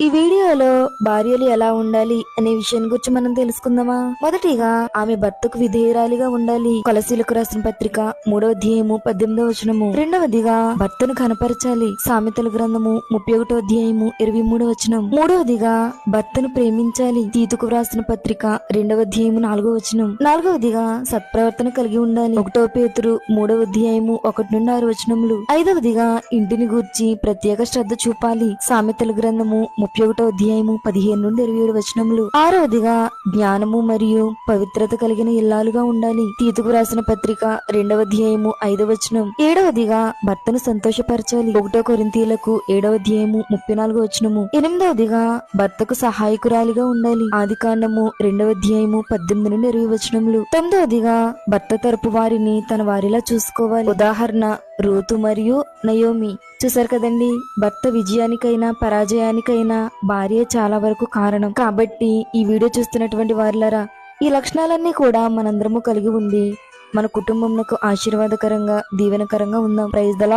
ఈ వీడియోలో భార్యలు ఎలా ఉండాలి అనే విషయం గురించి మనం తెలుసుకుందామా? మొదటిగా ఆమె భర్తకు విధేయురాలిగా ఉండాలి. కొలసీలకు రాసిన పత్రిక మూడవ అధ్యాయము పద్దెనిమిదవ వచనము. రెండవదిగా భర్తను కనపరచాలి సామెతల గ్రంథము ముప్పై ఒకటో అధ్యాయము ఇరవై మూడవ వచనం. మూడవదిగా భర్తను ప్రేమించాలి. తీతుకు రాసిన పత్రిక రెండవ అధ్యాయము నాలుగో వచనం. నాలుగవదిగా సత్ప్రవర్తన కలిగి ఉండాలి. ఒకటో పేతురు మూడవ అధ్యాయము ఒకటి నుండి ఆరు వచనములు. ఐదవదిగా ఇంటిని గూర్చి ప్రత్యేక శ్రద్ధ చూపాలి. సామెతల గ్రంథము ముప్పై ఒకటో అధ్యాయము పదిహేను నుండి ఇరవై ఏడు వచనములు. ఆరవదిగా జ్ఞానము మరియు పవిత్రత కలిగిన ఇల్లాలుగా ఉండాలి. తీతుకు రాసిన పత్రిక రెండవ అధ్యాయము ఐదవ వచనం. ఏడవదిగా భర్తను సంతోషపరచాలి. ఒకటో కొరింతీలకు ఏడవ అధ్యాయము ముప్పై నాలుగో వచనము. ఎనిమిదవదిగా భర్తకు సహాయకురాలిగా ఉండాలి. ఆది కాండము రెండవ అధ్యాయము పద్దెనిమిది నుండి ఇరవై వచనములు. తొమ్మిదవదిగా భర్త తరపు వారిని తన వారిలా చూసుకోవాలి. ఉదాహరణ రూతు మరియు నయోమి. చూసారు కదండి భర్త విజయానికైనా పరాజయానికైనా భార్య చాలా వరకు కారణం. కాబట్టి ఈ వీడియో చూస్తున్నటువంటి వారిలరా ఈ లక్షణాలన్నీ కూడా మనందరము కలిగి ఉండి మన కుటుంబంకు ఆశీర్వాదకరంగా దీవెనకరంగా ఉందాం. Praise the